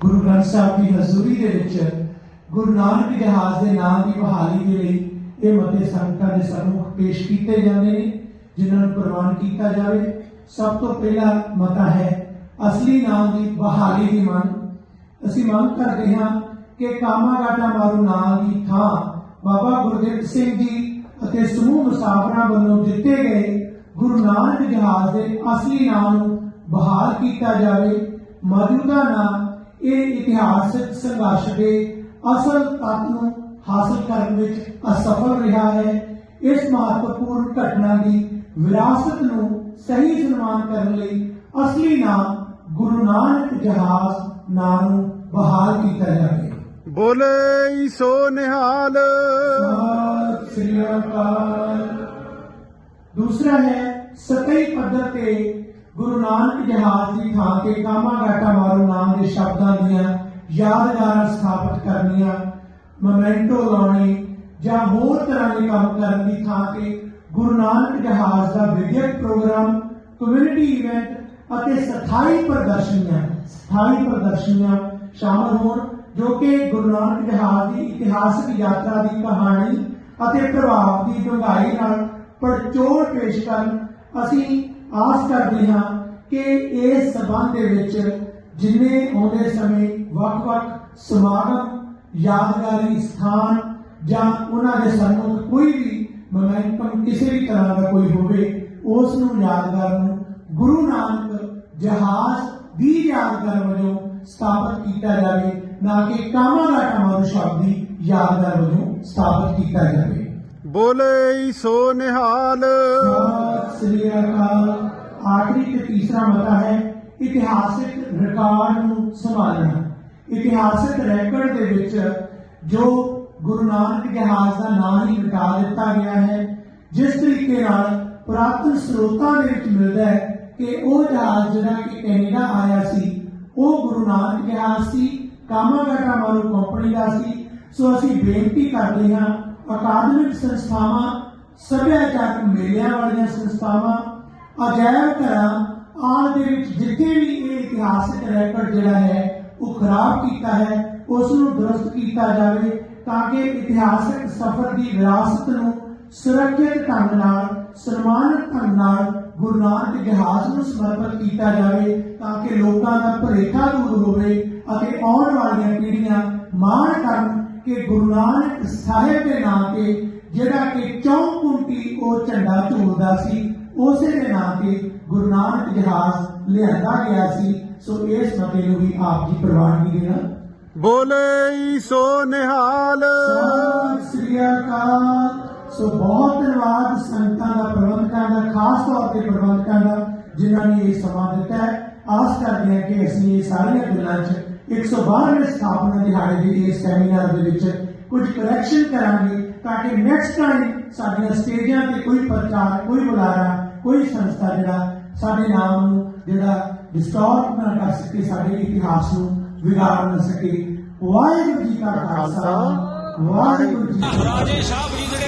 ਗੁਰੂ ਗ੍ਰੰਥ ਸਾਹਿਬ ਦੀ ਹਜ਼ੂਰੀ ਦੇ ਵਿੱਚ ਗੁਰੂ ਨਾਨਕ ਜਹਾਜ਼ ਦੇ ਨਾਮ ਦੀ ਬਹਾਲੀ ਦੇ ਲਈ ਇਹ ਮਤੇ ਸੰਗਤਾਂ ਦੇ ਸਨਮੁਖ ਪੇਸ਼ ਕੀਤੇ ਜਾਂਦੇ ਨੇ, ਜਿਨ੍ਹਾਂ ਨੂੰ ਪ੍ਰਵਾਨ ਕੀਤਾ ਜਾਵੇ। ਸਭ ਤੋਂ ਪਹਿਲਾ ਮਤਾ ਹੈ ਅਸਲੀ ਨਾਮ ਦੀ ਬਹਾਲੀ ਦੀ ਮੰਗ। ਅਸੀਂ ਮੰਗ ਕਰਦੇ ਹਾਂ ਕਿ ਕਾਮਾਗਾਟਾ ਮਾਰੂ ਨਾਮ ਦੀ ਥਾਂ ਬਾਬਾ ਗੁਰਦੇਵ ਸਿੰਘ ਜੀ ਅਤੇ ਸਮੂਹ ਮੁਸਾਫਰਾਂ ਵੱਲੋਂ ਦਿੱਤੇ ਗਏ ਗੁਰੂ ਨਾਨਕ ਜਹਾਜ਼ ਦੇ ਅਸਲੀ ਨਾਮ ਨੂੰ ਬਹਾਲ ਕੀਤਾ ਜਾਵੇ। ਮੌਜੂਦਾ ਨਾਮ ਇਹ ਇਤਿਹਾਸਕ ਸੰਘਰਸ਼ ਦੇ ਅਸਲ ਤੱਤ ਨੂੰ ਹਾਸਲ ਕਰਨ ਵਿੱਚ ਅਸਫਲ ਰਿਹਾ ਹੈ। ਇਸ ਮਹੱਤਵਪੂਰਨ ਘਟਨਾ ਦੀ ਵਿਰਾਸਤ ਨੂੰ ਸਹੀ ਸਨਮਾਨ ਕਰਨ ਲਈ ਅਸਲੀ ਨਾਮ ਗੁਰੂ ਨਾਨਕ ਜਹਾਜ਼ ਨਾਮ ਨੂੰ ਬਹਾਲ ਕੀਤਾ ਜਾਵੇ। ਬੋਲੇ ਸੋ ਨਿਹਾਲ। ਸ੍ਰੀ ਅਕਾਲ। ਦੂਸਰਾ ਹੈ ਸਤਈ ਪੱਧਰ ਤੇ ਗੁਰੂ ਨਾਨਕ ਜਹਾਜ਼ ਦੀ ਥਾਂ ਤੇ ਕਾਮਾ ਗਾਟਾ ਮਾਰੂ ਨਾਮ ਦੇ ਸ਼ਬਦਾਂ ਦੀਆਂ ਯਾਦਗਾਰਾਂ ਸਥਾਪਿਤ ਕਰਨੀਆਂ ਮੋਮੈਂਟੋ ਲਾਉਣੇ ਜਾਂ ਹੋਰ ਤਰ੍ਹਾਂ ਦੇ ਕੰਮ ਕਰਨ ਦੀ ਥਾਂ ਤੇ ਗੁਰੂ ਨਾਨਕ ਜਹਾਜ਼ ਦਾ ਵਿਦਿਅਕ ਪ੍ਰੋਗਰਾਮ ਕਮਿਊਨਿਟੀ ਇਵੈਂਟ ਅਤੇ ਸਥਾਈ ਪ੍ਰਦਰਸ਼ਨੀਆਂ ਸਥਾਈ ਪ੍ਰਦਰਸ਼ਨੀਆਂ ਸ਼ਾਮਲ ਹੋਣ ਜੋ ਕਿ ਗੁਰੂ ਨਾਨਕ ਜਹਾਜ਼ ਦੀ ਇਤਿਹਾਸਕ ਯਾਤਰਾ ਦੀ ਕਹਾਣੀ ਅਤੇ ਪ੍ਰਭਾਵ ਦੀ ਡੂੰਘਾਈ ਨਾਲ ਪੜਚੋਲ ਪੇਸ਼ ਕਰਨ ਅਸੀਂ ਆਸ ਕਰਦੇ ਹਾਂ ਕਿ ਇਸ ਸਬੰਧ ਦੇ ਵਿੱਚ ਜਿੰਨੇ ਆਉਂਦੇ ਸਮੇਂ ਵੱਖ-ਵੱਖ ਸਮਾਗਮ, ਯਾਦਗਾਰੀ ਸਥਾਨ ਜਾਂ ਉਹਨਾਂ ਦੇ ਸਨਮੁਖ ਕੋਈ ਵੀ ਮੋਮੈਂਟਮ ਕਿਸੇ ਵੀ ਤਰ੍ਹਾਂ ਦਾ ਕੋਈ ਹੋਵੇ, ਉਸ ਨੂੰ ਯਾਦਗਾਰ ਨੂੰ ਗੁਰੂ ਨਾਨਕ ਜਹਾਜ਼ ਦੀ ਯਾਦਗਾਰ ਵਜੋਂ ਸਥਾਪਿਤ ਕੀਤਾ ਜਾਵੇ, ਨਾ ਕਿ ਕਾਮਾਂ ਕਾਮਾਗਾਟਾ ਮਾਰੂ ਸ਼ਬਦ ਦੀ ਯਾਦਗਾਰ ਵਜੋਂ ਸਥਾਪਿਤ ਕੀਤਾ ਜਾਵੇ। ਬੋਲੇ ਸੋ ਨਿਹਾਲ। ਸ੍ਰੀ ਅਕਾਲ। ਆਖਰੀ ਤੇ ਤੀਸਰਾ ਮਤਾ ਹੈ, ਇਤਿਹਾਸਿਕ ਰਿਕਾਰਡ ਨੂੰ ਸੰਭਾਲਣਾ। ਇਤਿਹਾਸਿਕ ਰੈਕੋਰਡ ਦੇ ਵਿੱਚ ਜੋ ਗੁਰੂ ਨਾਨਕ ਜਹਾਜ਼ ਦਾ ਨਾਮ ਹੀ ਮਿਟਾ ਦਿੱਤਾ ਗਿਆ ਹੈ, ਜਿਸ ਤਰੀਕੇ ਨਾਲ ਪੁਰਾਤਨ ਸਰੋਤਾਂ ਦੇ ਵਿੱਚ ਮਿਲਦਾ ਹੈ ਕਿ ਉਹ ਜਹਾਜ਼ ਜਿਹੜਾ ਕਿ ਕੈਨੇਡਾ ਆਇਆ ਸੀ, ਉਹ ਗੁਰੂ ਨਾਨਕ ਜਹਾਜ਼ ਸੀ, ਕਾਮਾਗਾਟਾ ਮਾਰੂ ਕੰਪਨੀ ਦਾ ਸੀ। ਸੋ ਅਸੀਂ ਬੇਨਤੀ ਕਰਦੇ ਹਾਂ ਅਕਾਦਮਿਕ ਸੰਸਥਾਵਾਂ, ਸੱਭਿਆਚਾਰਕ ਮੇਲਿਆਂ ਵਾਲੀਆਂ ਸੰਸਥਾਵਾਂ ਅਜਾਇਬ ਘਰਾਂ ਆਲ ਦੇ ਵਿੱਚ ਜਿੱਥੇ ਵੀ ਇਹ ਇਤਿਹਾਸਕ ਰੈਕੋਰਡ ਜਿਹੜਾ ਹੈ, ਉਹ ਖਰਾਬ ਕੀਤਾ ਹੈ ਉਸ ਨੂੰ ਦੁਰਸਤ ਕੀਤਾ ਜਾਵੇ ਤਾਂ ਕਿ ਇਤਿਹਾਸਕ ਸਫ਼ਰ ਦੀ ਵਿਰਾਸਤ ਨੂੰ ਸੁਰੱਖਿਅਤ ਢੰਗ ਨਾਲ, ਸਨਮਾਨਿਤ ਢੰਗ ਨਾਲ ਗੁਰੂ ਨਾਨਕ ਜਹਾਜ਼ ਨੂੰ ਸਮਰਪਿਤ ਕੀਤਾ ਜਾਵੇ ਤਾਂ ਕਿ ਲੋਕਾਂ ਦਾ ਭੁਲੇਖਾ ਦੂਰ ਹੋਵੇ ਅਤੇ ਆਉਣ ਵਾਲੀਆਂ ਪੀੜ੍ਹੀਆਂ ਮਾਣ ਕਰਨ ਕਿ ਗੁਰੂ ਨਾਨਕ ਸਾਹਿਬ ਦੇ ਨਾਂ ਤੇ ਜਿਹੜਾ ਕਿ ਚੌਂਕੁੰਟੀ ਉਹ ਝੰਡਾ ਝੂਲਦਾ ਸੀ ਉਸੇ ਦੇ ਨਾਂ ਤੇ ਗੁਰੂ ਨਾਨਕ ਜਹਾਜ਼ ਲਿਆਂਦਾ ਗਿਆ ਸੀ। ਸੋ ਇਸ ਮਤੇ ਨੂੰ ਵੀ ਆਪ ਜੀ ਪ੍ਰਵਾਨਗੀ ਦੇਣਾ। ਬੋਲੇ ਸੋ ਨਿਹਾਲ। ਸਤਿ ਸ੍ਰੀ ਅਕਾਲ। ਸੋ ਬਹੁਤ ਧੰਨਵਾਦ ਸੰਗਤਾਂ ਦਾ ਪ੍ਰਬੰਧਕਾਂ ਦਾ ਖਾਸ ਤੌਰ ਤੇ ਪ੍ਰਬੰਧਕਾਂ ਦਾ ਜਿਨ੍ਹਾਂ ਨੇ ਇਹ ਸਮਾਂ ਦਿੱਤਾ ਹੈ। ਆਸ ਕਰਦੇ ਹਾਂ ਕਿ ਅਸੀਂ ਇਹ ਸਾਰੀਆਂ ਗੱਲਾਂ 'ਚ 112ਵੇਂ ਸਥਾਪਨਾ ਦਿਹਾੜੇ ਦੇ ਇਸ ਸੈਮੀਨਾਰ ਦੇ ਵਿੱਚ ਕੁਝ ਕਰੈਕਸ਼ਨ ਕਰਾਂਗੇ ਤਾਂ ਕਿ ਨੈਕਸਟ ਟਾਈਮ ਸਾਡੀਆਂ ਸਟੇਜਾਂ ਤੇ ਕੋਈ ਪ੍ਰਚਾਰ, ਕੋਈ ਬੁਲਾਰਾ ਕੋਈ ਸੰਸਥਾ ਜਿਹੜਾ ਸਾਡੇ ਨਾਮ ਨੂੰ, ਜਿਹੜਾ ਡਿਸਟੋਰਟ ਨਾ ਕਰ ਸਕੇ, ਸਾਡੇ ਇਤਿਹਾਸ ਨੂੰ ਵਿਗਾੜ ਨਾ ਸਕੇ। ਵਾਹਿਗੁਰੂ ਜੀ ਕਾ ਖਾਲਸਾ, ਵਾਹਿਗੁਰੂ ਜੀ ਰਾਜੇ ਸ਼ਾਹ ਜਿਹੜੇ